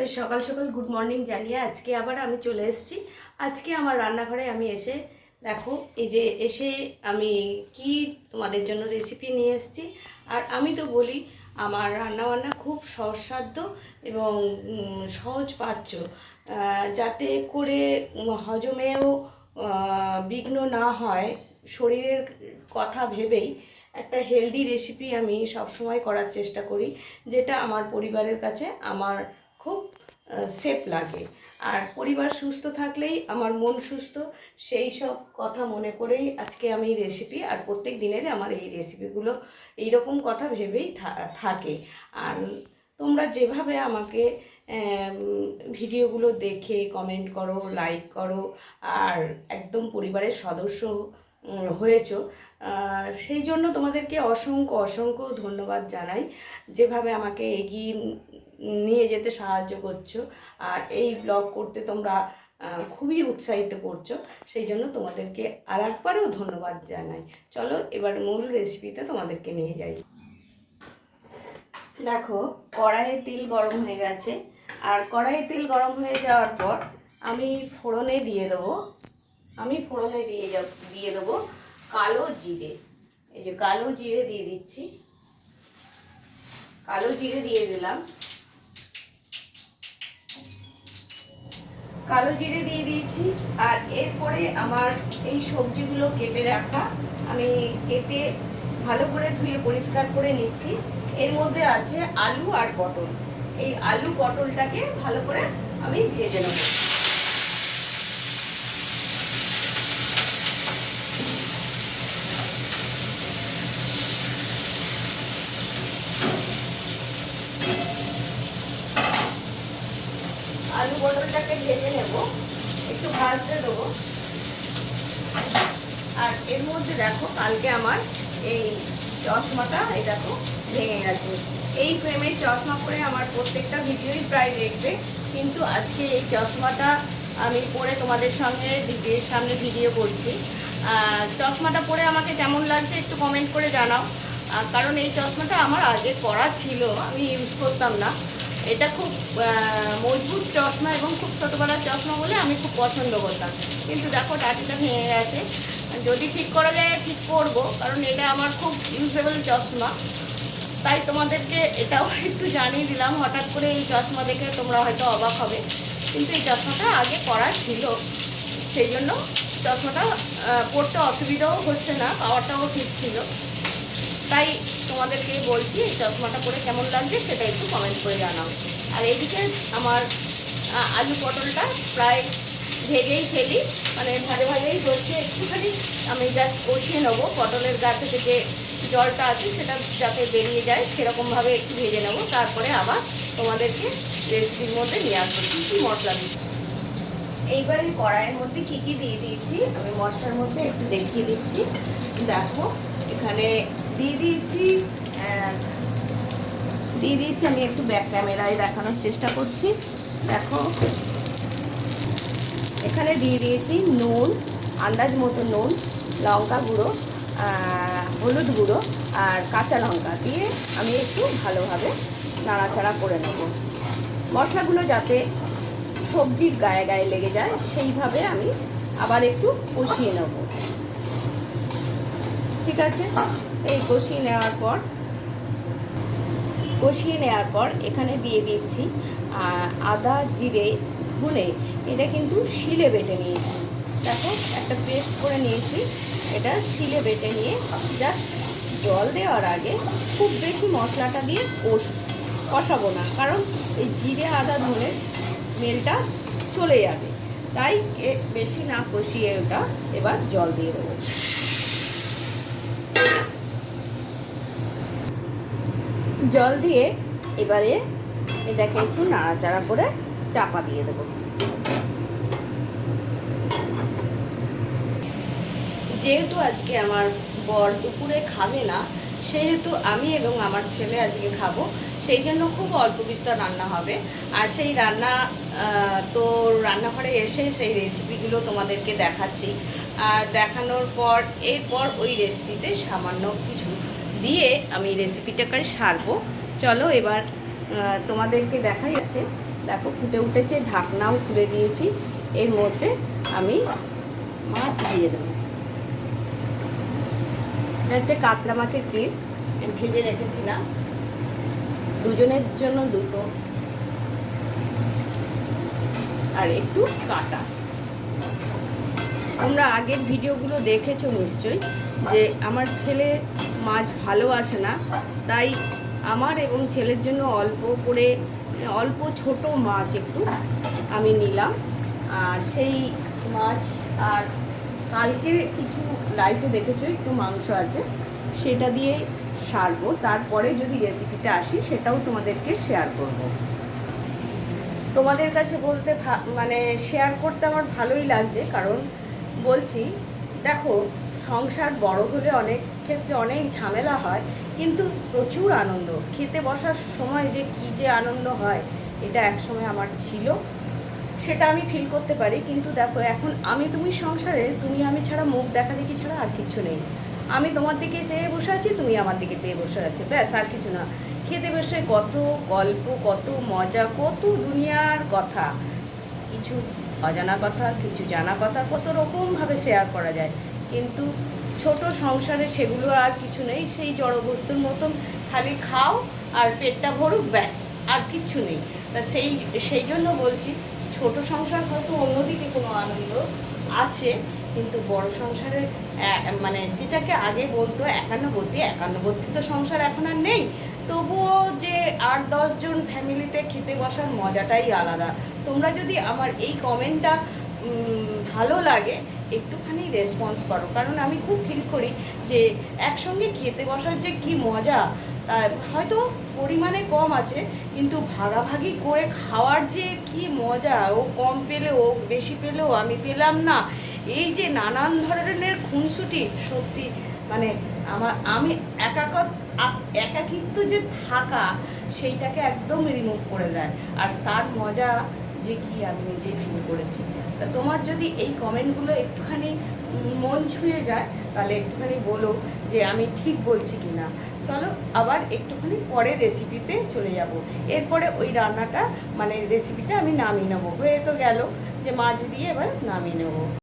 তোমাদের সকাল সকাল গুড মর্নিং জানিয়ে আজকে আবার আমি চলে এসেছি। আজকে আমার রান্নাঘরে আমি এসে দেখো, এই যে এসে আমি কি তোমাদের জন্য রেসিপি নিয়ে এসেছি। আর আমি তো বলি, আমার রান্নাবান্না খুব সহজসাধ্য এবং সহজ পাচ্য যাতে করে হজমেও বিঘ্ন না হয়, শরীরের কথা ভেবেই একটা হেলদি রেসিপি আমি সবসময় করার চেষ্টা করি, যেটা আমার পরিবারের কাছে, আমার খুব সেফ লাগে। আর পরিবার সুস্থ থাকলেই আমার মন সুস্থ, সেই সব কথা মনে করেই আজকে আমি রেসিপি আর প্রত্যেক দিনের আমার এই রেসিপিগুলো এইরকম কথা ভেবেই থাকে। আর তোমরা যেভাবে আমাকে ভিডিওগুলো দেখে কমেন্ট করো লাইক করো, আর একদম পরিবারের সদস্য হয়েছো সেই জন্য তোমাদেরকে অসংখ্য অসংখ্য ধন্যবাদ জানাই। যেভাবে আমাকে এগিয়ে নিয়ে যেতে সাহায্য করছ আর এই ব্লগ করতে তোমরা খুবই উৎসাহিত করছ, সেই জন্য তোমাদেরকে আর একবারও ধন্যবাদ জানাই। চলো এবার মূল রেসিপিতে তোমাদেরকে নিয়ে যাই। দেখো, কড়াইয়ে তেল গরম হয়ে গেছে, আর কড়াইয়ে তেল গরম হয়ে যাওয়ার পর আমি ফোড়নে দিয়ে দেবো, আমি ফোড়নে দিয়ে যাব দিয়ে দেবো কালো জিরে। এই যে কালো জিরে দিয়ে দিচ্ছি, কালো জিরে দিয়ে দিলাম। কালো জিরে দিয়ে দিয়েছি আর এরপরে আমার এই সবজিগুলো কেটে রাখা। আমি কেটে ভালো করে ধুয়ে পরিষ্কার করে নিচ্ছি। এর মধ্যে আছে আলু আর পটল। এই আলু পটলটাকে ভালো করে আমি ভেজে নেব আলু পটলটাকে ভেজে নেব। একটু ভাজতে দেবো। আর এর মধ্যে দেখো, কালকে আমার এই চশমাটা, এই দেখো, ভেঙে গেছে। এই ফ্রেমের চশমা পরে আমার প্রত্যেকটা ভিডিওই প্রায় দেখবে। কিন্তু আজকে এই চশমাটা আমি পরে তোমাদের সঙ্গে ভিডিওর সামনে ভিডিও করছি চশমাটা পরে আমাকে কেমন লাগছে একটু কমেন্ট করে জানাও। কারণ এই চশমাটা আমার আগে করা ছিল, আমি ইউজ করতাম না। এটা খুব মজবুত চশমা এবং খুব ছোটোবেলার চশমা বলে আমি খুব পছন্দ করতাম। কিন্তু দেখো টাটিটা ভেঙে গেছে। যদি ঠিক করা যায়, ঠিক করব, কারণ এটা আমার খুব ইউজেবল চশমা। তাই তোমাদেরকে এটাও একটু জানিয়ে দিলাম। হঠাৎ করে এই চশমা দেখে তোমরা হয়তো অবাক হবে। কিন্তু এই চশমাটা আগে করা ছিল। সেই জন্য চশমাটা পড়তে অসুবিধাও হচ্ছে না, পাওয়ারটাও ঠিক ছিল। তাই তোমাদেরকে বলছি, এই চশমাটা পরে কেমন লাগছে সেটা একটু কমেন্ট করে জানাও। আর এইদিকে আমার আলু পটলটা প্রায় ভেজেই ফেলি মানে ভাজে ভাজেই করছি একটুখানি আমি জাস্ট কষিয়ে নেব, পটলের গা থেকে যে জলটা আছে সেটা যাতে বেরিয়ে যায়, সেরকমভাবে একটু ভেজে নেব। তারপরে আবার তোমাদেরকে রেসিপির মধ্যে নিয়ে আসব, কী কী মশলা দিচ্ছি। এইবারে কড়াইয়ের মধ্যে কী কী দিয়ে দিয়েছি, আমি মশলার মধ্যে একটু দেখিয়ে দিচ্ছি। দেখো এখানে দিয়ে দিয়েছি দিয়ে দিয়েছি, আমি একটু ব্যাক ক্যামেরায় দেখানোর চেষ্টা করছি। দেখো, এখানে দিয়ে দিয়েছি নুন, আন্দাজ মতো নুন, লঙ্কা গুঁড়ো হলুদ গুঁড়ো, আর কাঁচা লঙ্কা দিয়ে আমি একটু ভালোভাবে নাড়াচাড়া করে নেব। মশলাগুলো যাতে সবজির গায়ে গায়ে লেগে যায়, সেইভাবে আমি আবার একটু কষিয়ে নেব। ঠিক আছে? এই কষিয়ে নেওয়ার পর, কষিয়ে নেওয়ার পর এখানে দিয়ে দিচ্ছি আদা, জিরে, ধনে। এটা কিন্তু শিলে বেটে নিয়েছি। দেখো, একটা পেস্ট করে নিয়েছি। এটা শিলে বেটে নিয়ে জাস্ট জল দেওয়ার আগে খুব বেশি মশলাটা দিয়ে কষ, কষাবো না। কারণ এই জিরে, আদা ধনের মেলটা চলে যাবে। তাই বেশি না কষিয়ে ওটা এবার জল দিয়ে দেবো। জল দিয়ে এবারে এটাকে একটু নাড়াচাড়া করে চাপা দিয়ে দেবো। যেহেতু আজকে আমার বর দুপুরে খাবে না, সেহেতু আমি এবং আমার ছেলে আজকে খাব, সেই জন্য খুব অল্প বিস্তর রান্না হবে। আর সেই রান্না তো রান্নাঘরে এসে সেই রেসিপিগুলো তোমাদেরকে দেখাচ্ছি। আর দেখানোর পর, এরপর ওই রেসিপিতে সামান্য কিছু দিয়ে আমি রেসিপিটাকে সারবো। চলো এবার তোমাদেরকে দেখাই আছে। দেখো, ফুটে উঠেছে, ঢাকনাও খুলে দিয়েছি। এর মধ্যে আমি মাছ দিয়ে দেবো। এটা হচ্ছে কাতলা মাছের পিস ভেজে রেখেছিলাম। দুজনের জন্য দুটো। আর একটু কাটা। তোমরা আগের ভিডিওগুলো দেখেছ নিশ্চয়ই, যে আমার ছেলে মাছ ভালোবাসে না, তাই আমার এবং ছেলের জন্য অল্প করে, অল্প ছোট মাছ একটু আমি নিলাম। আর সেই মাছ আর কালকে কিছু লাইফে দেখেছ, একটু মাংস আছে, সেটা দিয়ে সারবো। তারপরে যদি রেসিপিটা আসি, সেটাও তোমাদেরকে শেয়ার করব। তোমাদের কাছে বলতে মানে শেয়ার করতে আমার ভালোই লাগছে, কারণ বলছি, দেখো সংসার বড় হলে অনেক ক্ষেত্রে অনেক ঝামেলা হয়, কিন্তু প্রচুর আনন্দ। খেতে বসার সময় যে কি যে আনন্দ হয়, এটা এক সময় আমার ছিল। সেটা আমি ফিল করতে পারি, কিন্তু দেখো, এখন আমি তুমি সংসারে, তুমি আমি ছাড়া মুখ দেখা দেখি ছাড়া আর কিছু নেই। আমি তোমার দিকে চেয়ে বসে আছি, তুমি আমার দিকে চেয়ে বসে আছো, ব্যাস, আর কিছু না। খেতে বসে কত গল্প, কত মজা, কত দুনিয়ার কথা। কিছু অজানা কথা, কিছু জানা কথা, কত রকমভাবে শেয়ার করা যায়। কিন্তু ছোট সংসারে সেগুলো আর কিছু নেই, সেই জড়বস্তুর মতন খালি খাও আর পেটটা ভরুক, ব্যাস, আর কিচ্ছু নেই। তা সেই সেই জন্য বলছি, ছোট সংসার হয়তো অন্যদিকে কোনো আনন্দ আছে, কিন্তু বড় সংসারে মানে যেটাকে আগে বলতো একান্নবর্তী একান্নবর্তী তো সংসার এখন আর নেই। তবুও যে আট দশজন ফ্যামিলিতে খেতে বসার মজাটাই আলাদা। তোমরা যদি আমার এই কমেন্টটা ভালো লাগে একটুখানি রেসপন্স করো। কারণ আমি খুব ফিল করি যে একসঙ্গে খেতে বসার যে কি মজা হয়তো পরিমাণে কম আছে, কিন্তু ভাগাভাগি করে খাওয়ার যে কি মজা, ও কম পেলেও, ও বেশি পেলেও আমি পেলাম না। এই যে নানান ধরনের খুনসুটি, সত্যি মানে আমার, আমি একাক একাকিত্ব যে থাকা, সেইটাকে একদম রিমুভ করে দেয়। আর তার মজা যে কি আমি নিজেই ফিল করেছি। তা তোমার যদি এই কমেন্টগুলো একটুখানি মন ছুঁয়ে যায়, তাহলে একটুখানি বলো যে আমি ঠিক বলছি কি না চলো, আবার একটুখানি পরে রেসিপিতে চলে যাব। এরপরে ওই রান্নাটা মানে রেসিপিটা আমি নামিয়ে নেব। হয়ে তো গেল যে মাছ দিয়ে এবার নামিয়ে নেব।